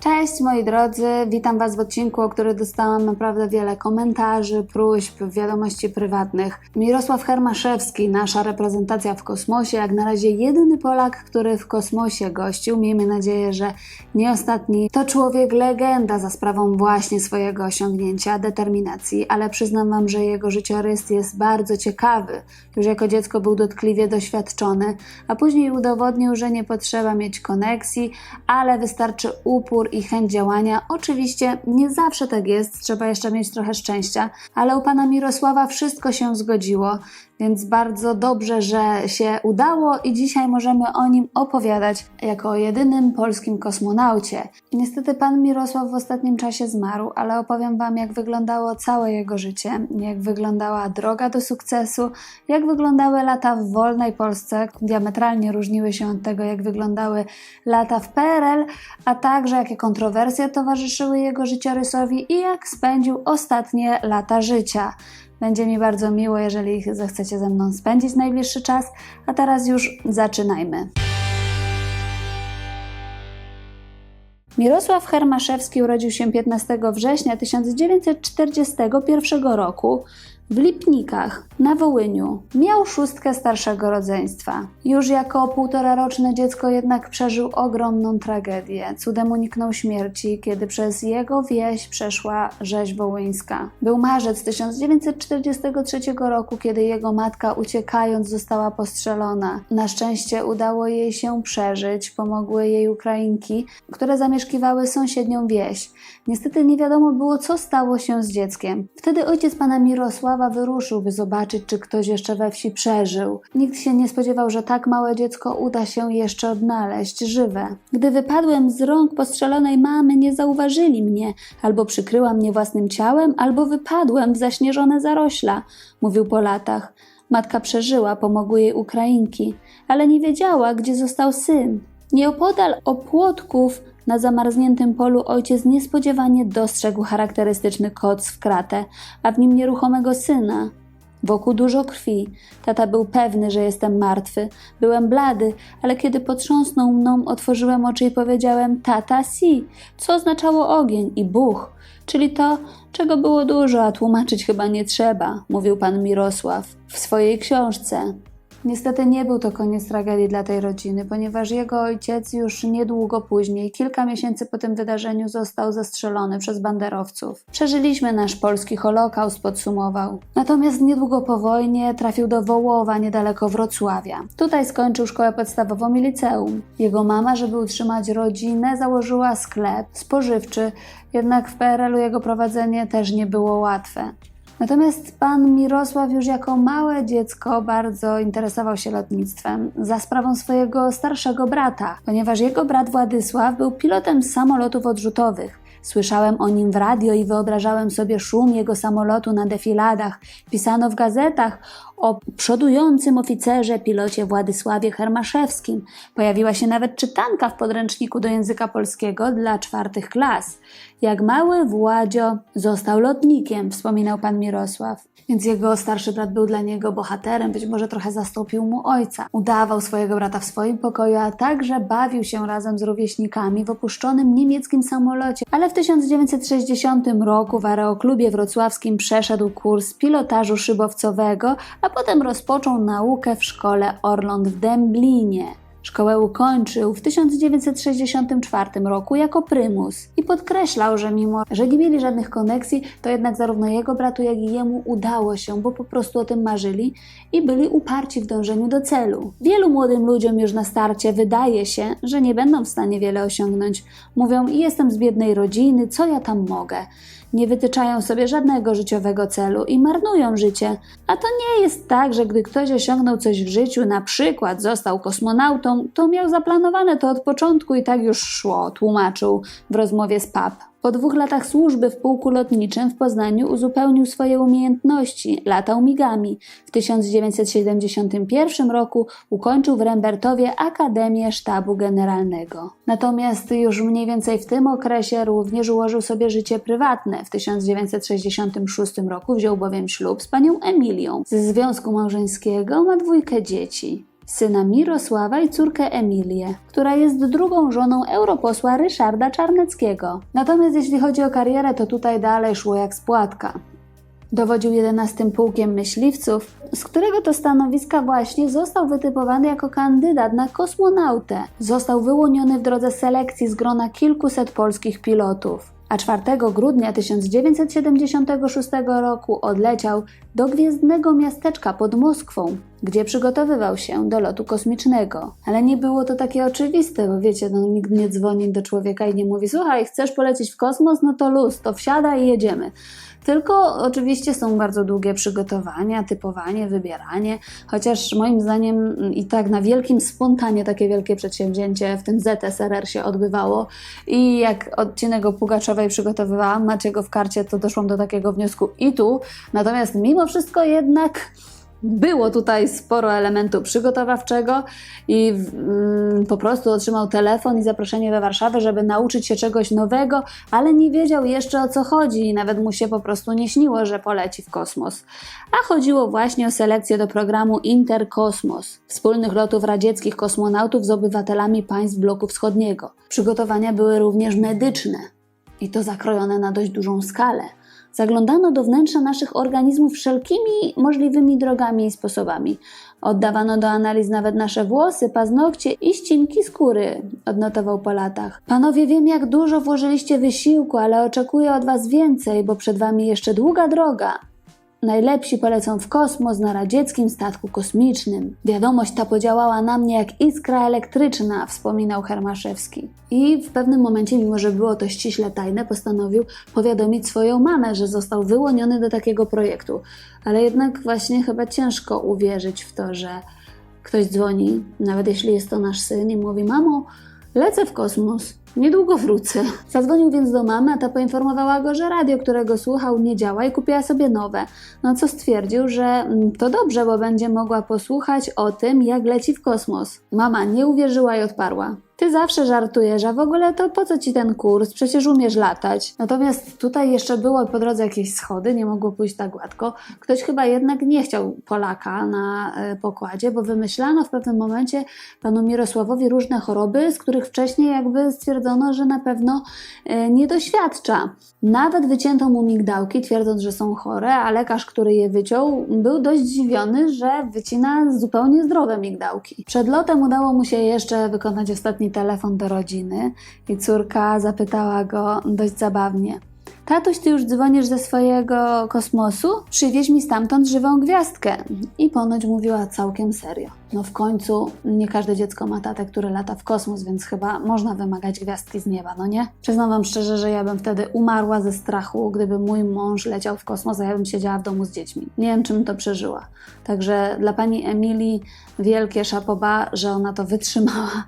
Cześć moi drodzy, witam Was w odcinku, o który dostałam naprawdę wiele komentarzy, próśb, wiadomości prywatnych. Mirosław Hermaszewski, nasza reprezentacja w kosmosie, jak na razie jedyny Polak, który w kosmosie gościł, miejmy nadzieję, że nie ostatni, to człowiek legenda za sprawą właśnie swojego osiągnięcia, determinacji, ale przyznam Wam, że jego życiorys jest bardzo ciekawy. Już jako dziecko był dotkliwie doświadczony, a później udowodnił, że nie potrzeba mieć koneksji, ale wystarczy upór i chęć działania. Oczywiście nie zawsze tak jest, trzeba jeszcze mieć trochę szczęścia, ale u pana Mirosława wszystko się zgodziło, więc bardzo dobrze, że się udało i dzisiaj możemy o nim opowiadać jako o jedynym polskim kosmonaucie. Niestety pan Mirosław w ostatnim czasie zmarł, ale opowiem wam jak wyglądało całe jego życie, jak wyglądała droga do sukcesu, jak wyglądały lata w wolnej Polsce, diametralnie różniły się od tego jak wyglądały lata w PRL, a także jakie kontrowersje towarzyszyły jego życiorysowi i jak spędził ostatnie lata życia. Będzie mi bardzo miło, jeżeli zechcecie ze mną spędzić najbliższy czas, a teraz już zaczynajmy. Mirosław Hermaszewski urodził się 15 września 1941 roku w Lipnikach na Wołyniu. Miał szóstkę starszego rodzeństwa. Już jako półtoraroczne dziecko jednak przeżył ogromną tragedię. Cudem uniknął śmierci, kiedy przez jego wieś przeszła rzeź wołyńska. Był marzec 1943 roku, kiedy jego matka uciekając została postrzelona. Na szczęście udało jej się przeżyć, pomogły jej Ukrainki, które zamieszkiwały sąsiednią wieś. Niestety nie wiadomo było, co stało się z dzieckiem. Wtedy ojciec pana Mirosława wyruszył, by zobaczyć, czy ktoś jeszcze we wsi przeżył. Nikt się nie spodziewał, że tak małe dziecko uda się jeszcze odnaleźć żywe. Gdy wypadłem z rąk postrzelonej mamy, nie zauważyli mnie, albo przykryła mnie własnym ciałem, albo wypadłem w zaśnieżone zarośla, mówił po latach. Matka przeżyła, pomogły jej Ukrainki, ale nie wiedziała, gdzie został syn. Nieopodal opłotków na zamarzniętym polu ojciec niespodziewanie dostrzegł charakterystyczny koc w kratę, a w nim nieruchomego syna. Wokół dużo krwi. Tata był pewny, że jestem martwy. Byłem blady, ale kiedy potrząsnął mną, otworzyłem oczy i powiedziałem tata si, co oznaczało ogień i buch, czyli to, czego było dużo, a tłumaczyć chyba nie trzeba, mówił pan Mirosław w swojej książce. Niestety nie był to koniec tragedii dla tej rodziny, ponieważ jego ojciec już niedługo później, kilka miesięcy po tym wydarzeniu, został zastrzelony przez banderowców. Przeżyliśmy nasz polski holokaust, podsumował. Natomiast niedługo po wojnie trafił do Wołowa, niedaleko Wrocławia. Tutaj skończył szkołę podstawową i liceum. Jego mama, żeby utrzymać rodzinę, założyła sklep spożywczy, jednak w PRL-u jego prowadzenie też nie było łatwe. Natomiast pan Mirosław już jako małe dziecko bardzo interesował się lotnictwem za sprawą swojego starszego brata, ponieważ jego brat Władysław był pilotem samolotów odrzutowych. Słyszałem o nim w radio i wyobrażałem sobie szum jego samolotu na defiladach. Pisano w gazetach o przodującym oficerze, pilocie Władysławie Hermaszewskim. Pojawiła się nawet czytanka w podręczniku do języka polskiego dla czwartych klas. Jak mały Władzio został lotnikiem, wspominał pan Mirosław. Więc jego starszy brat był dla niego bohaterem, być może trochę zastąpił mu ojca. Udawał swojego brata w swoim pokoju, a także bawił się razem z rówieśnikami w opuszczonym niemieckim samolocie. Ale w 1960 roku w aeroklubie wrocławskim przeszedł kurs pilotażu szybowcowego, a potem rozpoczął naukę w szkole Orląt w Dęblinie. Szkołę ukończył w 1964 roku jako prymus i podkreślał, że mimo, że nie mieli żadnych koneksji, to jednak zarówno jego bratu, jak i jemu udało się, bo po prostu o tym marzyli i byli uparci w dążeniu do celu. Wielu młodym ludziom już na starcie wydaje się, że nie będą w stanie wiele osiągnąć. Mówią, jestem z biednej rodziny, co ja tam mogę? Nie wytyczają sobie żadnego życiowego celu i marnują życie. A to nie jest tak, że gdy ktoś osiągnął coś w życiu, na przykład został kosmonautą, to miał zaplanowane to od początku i tak już szło, tłumaczył w rozmowie z PAP. Po dwóch latach służby w pułku lotniczym w Poznaniu uzupełnił swoje umiejętności, latał migami. W 1971 roku ukończył w Rembertowie Akademię Sztabu Generalnego. Natomiast już mniej więcej w tym okresie również ułożył sobie życie prywatne. W 1966 roku wziął bowiem ślub z panią Emilią. Ze związku małżeńskiego ma dwójkę dzieci. Syna Mirosława i córkę Emilię, która jest drugą żoną europosła Ryszarda Czarneckiego. Natomiast jeśli chodzi o karierę, to tutaj dalej szło jak spłatka. Dowodził 11 pułkiem myśliwców, z którego to stanowiska właśnie został wytypowany jako kandydat na kosmonautę. Został wyłoniony w drodze selekcji z grona kilkuset polskich pilotów. A 4 grudnia 1976 roku odleciał do gwiezdnego miasteczka pod Moskwą, gdzie przygotowywał się do lotu kosmicznego. Ale nie było to takie oczywiste, bo wiecie, no, nikt nie dzwoni do człowieka i nie mówi: Słuchaj, chcesz polecieć w kosmos? No to luz, to wsiada i jedziemy. Tylko oczywiście są bardzo długie przygotowania, typowanie, wybieranie, chociaż moim zdaniem i tak na wielkim spontanie takie wielkie przedsięwzięcie w tym ZSRR się odbywało i jak odcinek o Pugaczowej przygotowywałam, macie go w karcie, to doszłam do takiego wniosku i tu. Natomiast mimo wszystko jednak było tutaj sporo elementu przygotowawczego i mm, po prostu otrzymał telefon i zaproszenie we Warszawę, żeby nauczyć się czegoś nowego, ale nie wiedział jeszcze o co chodzi i nawet mu się po prostu nie śniło, że poleci w kosmos. A chodziło właśnie o selekcję do programu Interkosmos, wspólnych lotów radzieckich kosmonautów z obywatelami państw bloku wschodniego. Przygotowania były również medyczne i to zakrojone na dość dużą skalę zaglądano do wnętrza naszych organizmów wszelkimi możliwymi drogami i sposobami. Oddawano do analiz nawet nasze włosy, paznokcie i ścinki skóry, odnotował po latach. Panowie, wiem jak dużo włożyliście wysiłku, ale oczekuję od was więcej, bo przed wami jeszcze długa droga. Najlepsi polecą w kosmos na radzieckim statku kosmicznym. Wiadomość ta podziałała na mnie jak iskra elektryczna, wspominał Hermaszewski. I w pewnym momencie, mimo że było to ściśle tajne, postanowił powiadomić swoją mamę, że został wyłoniony do takiego projektu. Ale jednak właśnie chyba ciężko uwierzyć w to, że ktoś dzwoni, nawet jeśli jest to nasz syn, i mówi: Mamo, lecę w kosmos. Niedługo wrócę. Zadzwonił więc do mamy, a ta poinformowała go, że radio, którego słuchał, nie działa i kupiła sobie nowe. No co stwierdził, że mm, to dobrze, bo będzie mogła posłuchać o tym, jak leci w kosmos. Mama nie uwierzyła i odparła. Ty zawsze żartujesz, a w ogóle to po co ci ten kurs? Przecież umiesz latać. Natomiast tutaj jeszcze było po drodze jakieś schody, nie mogło pójść tak gładko. Ktoś chyba jednak nie chciał Polaka na e, pokładzie, bo wymyślano w pewnym momencie panu Mirosławowi różne choroby, z których wcześniej jakby stwierdzono, że na pewno e, nie doświadcza. Nawet wycięto mu migdałki, twierdząc, że są chore, a lekarz, który je wyciął, był dość zdziwiony, że wycina zupełnie zdrowe migdałki. Przed lotem udało mu się jeszcze wykonać ostatni telefon do rodziny i córka zapytała go dość zabawnie. Tatuś, ty już dzwonisz ze swojego kosmosu? Przywieź mi stamtąd żywą gwiazdkę. I ponoć mówiła całkiem serio. No w końcu nie każde dziecko ma tatę, który lata w kosmos, więc chyba można wymagać gwiazdki z nieba, no nie? Przyznam wam szczerze, że ja bym wtedy umarła ze strachu, gdyby mój mąż leciał w kosmos, a ja bym siedziała w domu z dziećmi. Nie wiem, czym to przeżyła. Także dla pani Emilii wielkie szapoba, że ona to wytrzymała,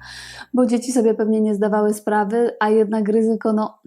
bo dzieci sobie pewnie nie zdawały sprawy, a jednak ryzyko, no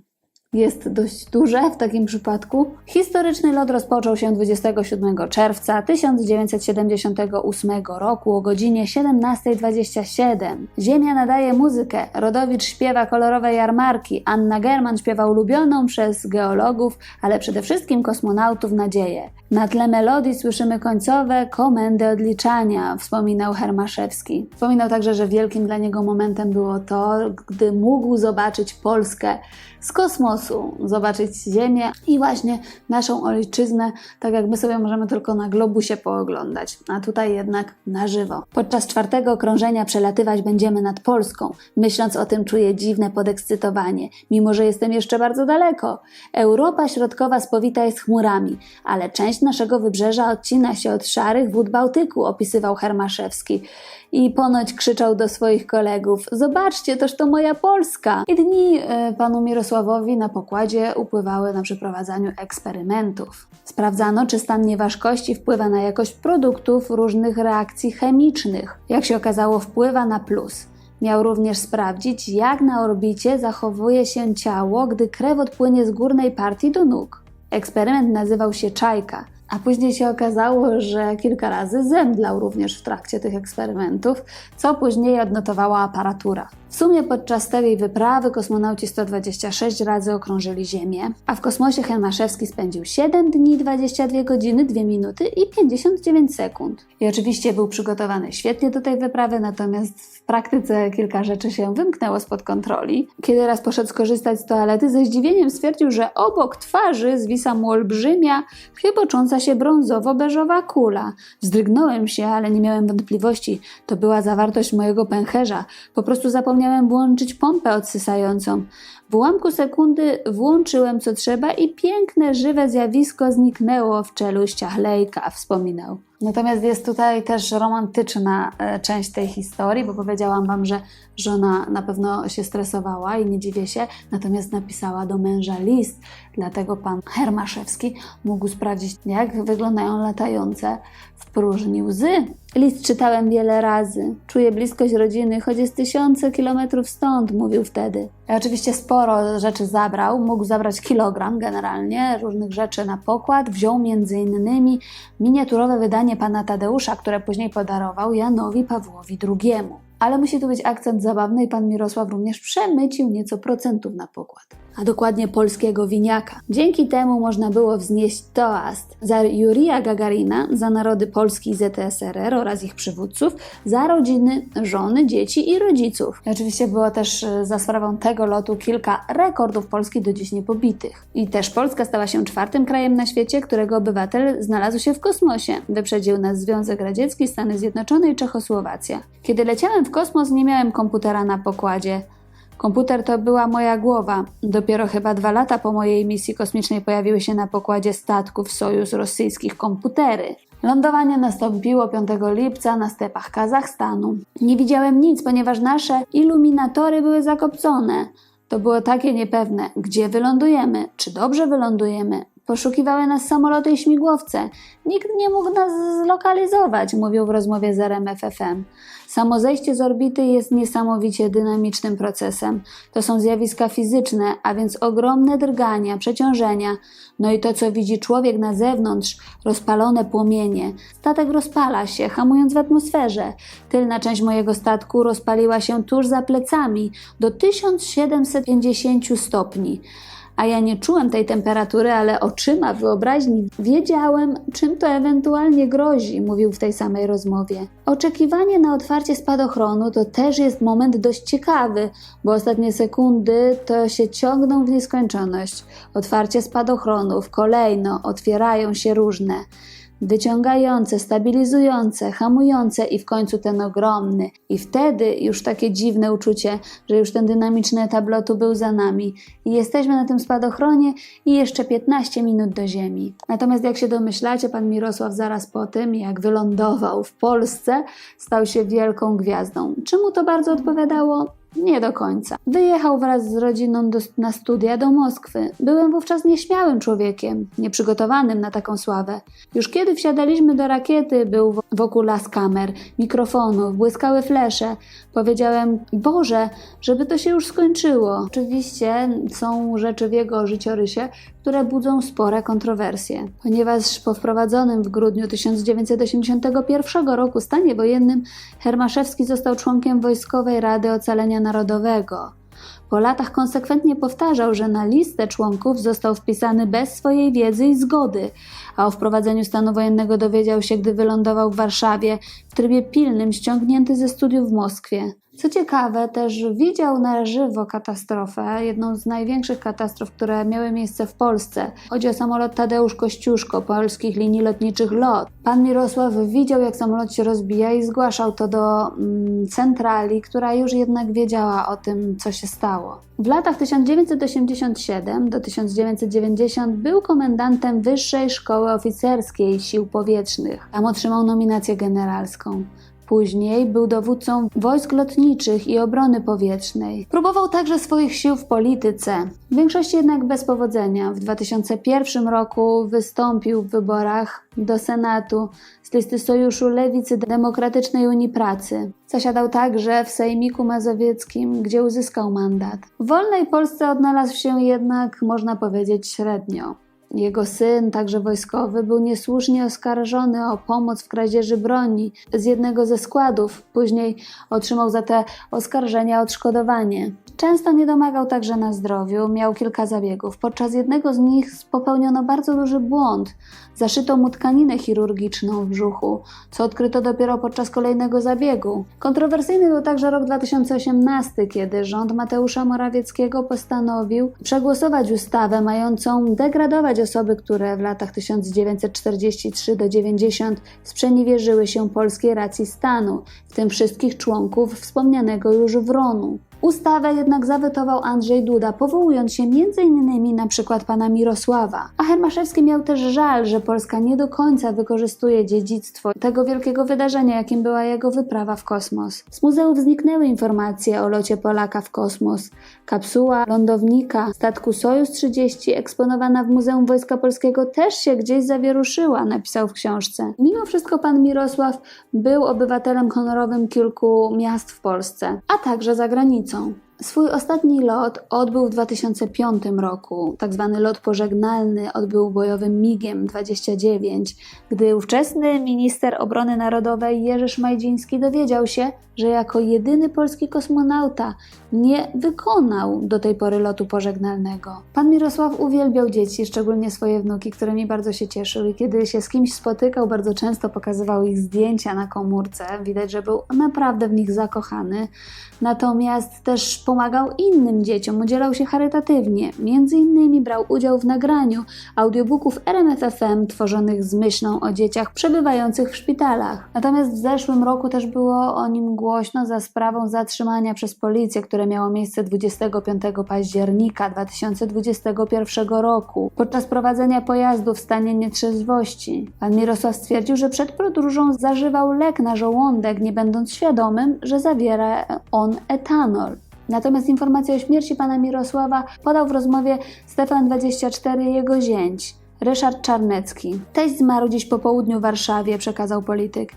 jest dość duże w takim przypadku. Historyczny lot rozpoczął się 27 czerwca 1978 roku o godzinie 17.27. Ziemia nadaje muzykę, Rodowicz śpiewa kolorowe jarmarki, Anna German śpiewa ulubioną przez geologów, ale przede wszystkim kosmonautów nadzieję. Na tle melodii słyszymy końcowe komendy odliczania, wspominał Hermaszewski. Wspominał także, że wielkim dla niego momentem było to, gdy mógł zobaczyć Polskę z kosmosu, zobaczyć Ziemię i właśnie naszą ojczyznę, tak jak my sobie możemy tylko na globusie pooglądać, a tutaj jednak na żywo. Podczas czwartego okrążenia przelatywać będziemy nad Polską. Myśląc o tym czuję dziwne podekscytowanie, mimo że jestem jeszcze bardzo daleko. Europa Środkowa spowita jest chmurami, ale część naszego wybrzeża odcina się od szarych wód Bałtyku, opisywał Hermaszewski i ponoć krzyczał do swoich kolegów: Zobaczcie, toż to moja Polska! I dni y, panu Mirosławowi na pokładzie upływały na przeprowadzaniu eksperymentów. Sprawdzano, czy stan nieważkości wpływa na jakość produktów różnych reakcji chemicznych. Jak się okazało, wpływa na plus. Miał również sprawdzić, jak na orbicie zachowuje się ciało, gdy krew odpłynie z górnej partii do nóg. Eksperyment nazywał się Czajka a później się okazało, że kilka razy zemdlał również w trakcie tych eksperymentów, co później odnotowała aparatura. W sumie podczas tej wyprawy kosmonauci 126 razy okrążyli Ziemię, a w kosmosie Hermaszewski spędził 7 dni, 22 godziny, 2 minuty i 59 sekund. I oczywiście był przygotowany świetnie do tej wyprawy, natomiast w praktyce kilka rzeczy się wymknęło spod kontroli. Kiedy raz poszedł skorzystać z toalety, ze zdziwieniem stwierdził, że obok twarzy zwisa mu olbrzymia, chybocząca się brązowo-beżowa kula. Wzdrygnąłem się, ale nie miałem wątpliwości. To była zawartość mojego pęcherza. Po prostu zapomniałem włączyć pompę odsysającą. W ułamku sekundy włączyłem co trzeba i piękne, żywe zjawisko zniknęło w czeluściach Lejka, wspominał. Natomiast jest tutaj też romantyczna e, część tej historii, bo powiedziałam Wam, że żona na pewno się stresowała i nie dziwię się, natomiast napisała do męża list, dlatego pan Hermaszewski mógł sprawdzić, jak wyglądają latające w próżni łzy. List czytałem wiele razy. Czuję bliskość rodziny, choć jest tysiące kilometrów stąd, mówił wtedy. Oczywiście sporo rzeczy zabrał, mógł zabrać kilogram generalnie, różnych rzeczy na pokład. Wziął między innymi miniaturowe wydanie pana Tadeusza, które później podarował Janowi Pawłowi II. Ale musi tu być akcent zabawny i pan Mirosław również przemycił nieco procentów na pokład, a dokładnie polskiego winiaka. Dzięki temu można było wznieść toast za Jurija Gagarina, za narody Polski i ZSRR oraz ich przywódców, za rodziny, żony, dzieci i rodziców. I oczywiście było też e, za sprawą tego lotu kilka rekordów Polski do dziś niepobitych. I też Polska stała się czwartym krajem na świecie, którego obywatel znalazł się w kosmosie. Wyprzedził nas Związek Radziecki, Stany Zjednoczone i Czechosłowacja. Kiedy leciałem w kosmos, nie miałem komputera na pokładzie. Komputer to była moja głowa. Dopiero chyba dwa lata po mojej misji kosmicznej pojawiły się na pokładzie statków Sojus rosyjskich komputery. Lądowanie nastąpiło 5 lipca na stepach Kazachstanu. Nie widziałem nic, ponieważ nasze iluminatory były zakopcone. To było takie niepewne, gdzie wylądujemy, czy dobrze wylądujemy. Poszukiwały nas samoloty i śmigłowce. Nikt nie mógł nas zlokalizować, mówił w rozmowie z RMFFM. Samo zejście z orbity jest niesamowicie dynamicznym procesem. To są zjawiska fizyczne, a więc ogromne drgania, przeciążenia. No i to, co widzi człowiek na zewnątrz, rozpalone płomienie. Statek rozpala się, hamując w atmosferze. Tylna część mojego statku rozpaliła się tuż za plecami do 1750 stopni a ja nie czułem tej temperatury, ale oczyma wyobraźni wiedziałem, czym to ewentualnie grozi, mówił w tej samej rozmowie. Oczekiwanie na otwarcie spadochronu to też jest moment dość ciekawy, bo ostatnie sekundy to się ciągną w nieskończoność. Otwarcie spadochronów, kolejno, otwierają się różne wyciągające, stabilizujące, hamujące i w końcu ten ogromny. I wtedy już takie dziwne uczucie, że już ten dynamiczny etap lotu był za nami i jesteśmy na tym spadochronie i jeszcze 15 minut do Ziemi. Natomiast jak się domyślacie, pan Mirosław zaraz po tym, jak wylądował w Polsce, stał się wielką gwiazdą. Czemu to bardzo odpowiadało? Nie do końca. Wyjechał wraz z rodziną do, na studia do Moskwy. Byłem wówczas nieśmiałym człowiekiem, nieprzygotowanym na taką sławę. Już kiedy wsiadaliśmy do rakiety, był wokół las kamer, mikrofonów, błyskały flesze. Powiedziałem, Boże, żeby to się już skończyło. Oczywiście są rzeczy w jego życiorysie, które budzą spore kontrowersje, ponieważ po wprowadzonym w grudniu 1981 roku stanie wojennym Hermaszewski został członkiem Wojskowej Rady Ocalenia Narodowego. Po latach konsekwentnie powtarzał, że na listę członków został wpisany bez swojej wiedzy i zgody, a o wprowadzeniu stanu wojennego dowiedział się, gdy wylądował w Warszawie w trybie pilnym, ściągnięty ze studiów w Moskwie. Co ciekawe, też widział na żywo katastrofę, jedną z największych katastrof, które miały miejsce w Polsce. Chodzi o samolot Tadeusz Kościuszko, polskich linii lotniczych LOT. Pan Mirosław widział, jak samolot się rozbija i zgłaszał to do mm, centrali, która już jednak wiedziała o tym, co się stało. W latach 1987 do 1990 był komendantem Wyższej Szkoły Oficerskiej Sił Powietrznych. Tam otrzymał nominację generalską. Później był dowódcą wojsk lotniczych i obrony powietrznej. Próbował także swoich sił w polityce, w większości jednak bez powodzenia. W 2001 roku wystąpił w wyborach do Senatu z listy Sojuszu Lewicy Demokratycznej Unii Pracy. Zasiadał także w Sejmiku Mazowieckim, gdzie uzyskał mandat. W wolnej Polsce odnalazł się jednak, można powiedzieć, średnio. Jego syn, także wojskowy, był niesłusznie oskarżony o pomoc w kradzieży broni z jednego ze składów. Później otrzymał za te oskarżenia odszkodowanie. Często nie domagał także na zdrowiu, miał kilka zabiegów. Podczas jednego z nich popełniono bardzo duży błąd. Zaszyto mu tkaninę chirurgiczną w brzuchu, co odkryto dopiero podczas kolejnego zabiegu. Kontrowersyjny był także rok 2018, kiedy rząd Mateusza Morawieckiego postanowił przegłosować ustawę mającą degradować osoby, które w latach 1943 do 90 sprzeniewierzyły się polskiej racji stanu, w tym wszystkich członków wspomnianego już Wronu. Ustawę jednak zawetował Andrzej Duda, powołując się m.in. na przykład pana Mirosława. A Hermaszewski miał też żal, że Polska nie do końca wykorzystuje dziedzictwo tego wielkiego wydarzenia, jakim była jego wyprawa w kosmos. Z muzeów zniknęły informacje o locie Polaka w kosmos. Kapsuła lądownika statku Sojus 30 eksponowana w Muzeum Wojska Polskiego też się gdzieś zawieruszyła, napisał w książce. Mimo wszystko pan Mirosław był obywatelem honorowym kilku miast w Polsce, a także za granicą. Swój ostatni lot odbył w 2005 roku. Tak zwany lot pożegnalny odbył bojowym MIGiem 29, gdy ówczesny minister obrony narodowej Jerzy Szmajdziński dowiedział się, że jako jedyny polski kosmonauta nie wykonał do tej pory lotu pożegnalnego. Pan Mirosław uwielbiał dzieci, szczególnie swoje wnuki, którymi bardzo się cieszył i kiedy się z kimś spotykał, bardzo często pokazywał ich zdjęcia na komórce. Widać, że był naprawdę w nich zakochany. Natomiast też pomagał innym dzieciom, udzielał się charytatywnie. Między innymi brał udział w nagraniu audiobooków RMFFM tworzonych z myślą o dzieciach przebywających w szpitalach. Natomiast w zeszłym roku też było o nim głośno za sprawą zatrzymania przez policję, które miało miejsce 25 października 2021 roku podczas prowadzenia pojazdu w stanie nietrzeźwości. Pan Mirosław stwierdził, że przed podróżą zażywał lek na żołądek, nie będąc świadomym, że zawiera on etanol. Natomiast informację o śmierci pana Mirosława podał w rozmowie Stefan24 jego zięć. Ryszard Czarnecki. Teść zmarł dziś po południu w Warszawie, przekazał polityk.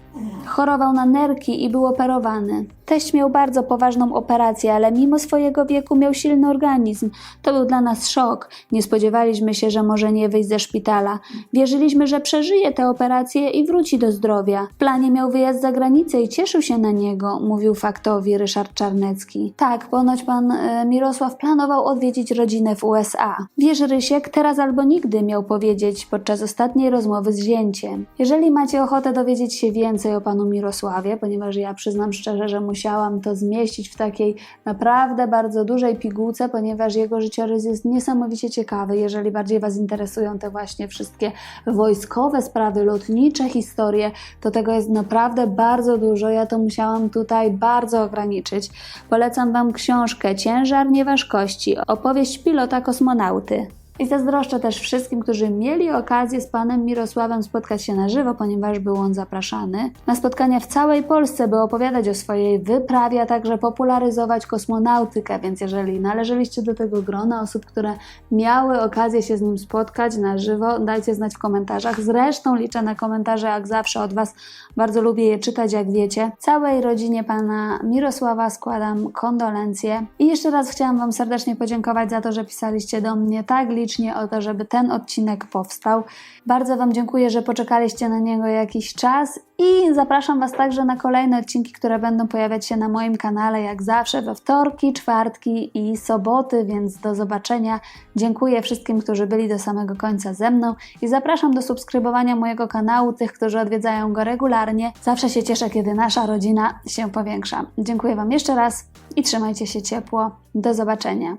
Chorował na nerki i był operowany. Teść miał bardzo poważną operację, ale mimo swojego wieku miał silny organizm. To był dla nas szok. Nie spodziewaliśmy się, że może nie wyjść ze szpitala. Wierzyliśmy, że przeżyje tę operację i wróci do zdrowia. W planie miał wyjazd za granicę i cieszył się na niego, mówił faktowi Ryszard Czarnecki. Tak, ponoć pan e, Mirosław planował odwiedzić rodzinę w USA. Wiesz, Rysiek, teraz albo nigdy miał powiedzieć podczas ostatniej rozmowy z zięciem. Jeżeli macie ochotę dowiedzieć się więcej o panu Mirosławie, ponieważ ja przyznam szczerze, że musiałam to zmieścić w takiej naprawdę bardzo dużej pigułce, ponieważ jego życiorys jest niesamowicie ciekawy. Jeżeli bardziej Was interesują te właśnie wszystkie wojskowe sprawy, lotnicze historie, to tego jest naprawdę bardzo dużo. Ja to musiałam tutaj bardzo ograniczyć. Polecam Wam książkę Ciężar nieważkości, opowieść pilota kosmonauty. I zazdroszczę też wszystkim, którzy mieli okazję z panem Mirosławem spotkać się na żywo, ponieważ był on zapraszany na spotkania w całej Polsce, by opowiadać o swojej wyprawie, a także popularyzować kosmonautykę. Więc jeżeli należeliście do tego grona osób, które miały okazję się z nim spotkać na żywo, dajcie znać w komentarzach. Zresztą liczę na komentarze, jak zawsze od Was. Bardzo lubię je czytać, jak wiecie. Całej rodzinie pana Mirosława składam kondolencje. I jeszcze raz chciałam Wam serdecznie podziękować za to, że pisaliście do mnie tak licznie o to, żeby ten odcinek powstał. Bardzo Wam dziękuję, że poczekaliście na niego jakiś czas i zapraszam Was także na kolejne odcinki, które będą pojawiać się na moim kanale, jak zawsze we wtorki, czwartki i soboty, więc do zobaczenia. Dziękuję wszystkim, którzy byli do samego końca ze mną i zapraszam do subskrybowania mojego kanału, tych, którzy odwiedzają go regularnie. Zawsze się cieszę, kiedy nasza rodzina się powiększa. Dziękuję Wam jeszcze raz i trzymajcie się ciepło. Do zobaczenia.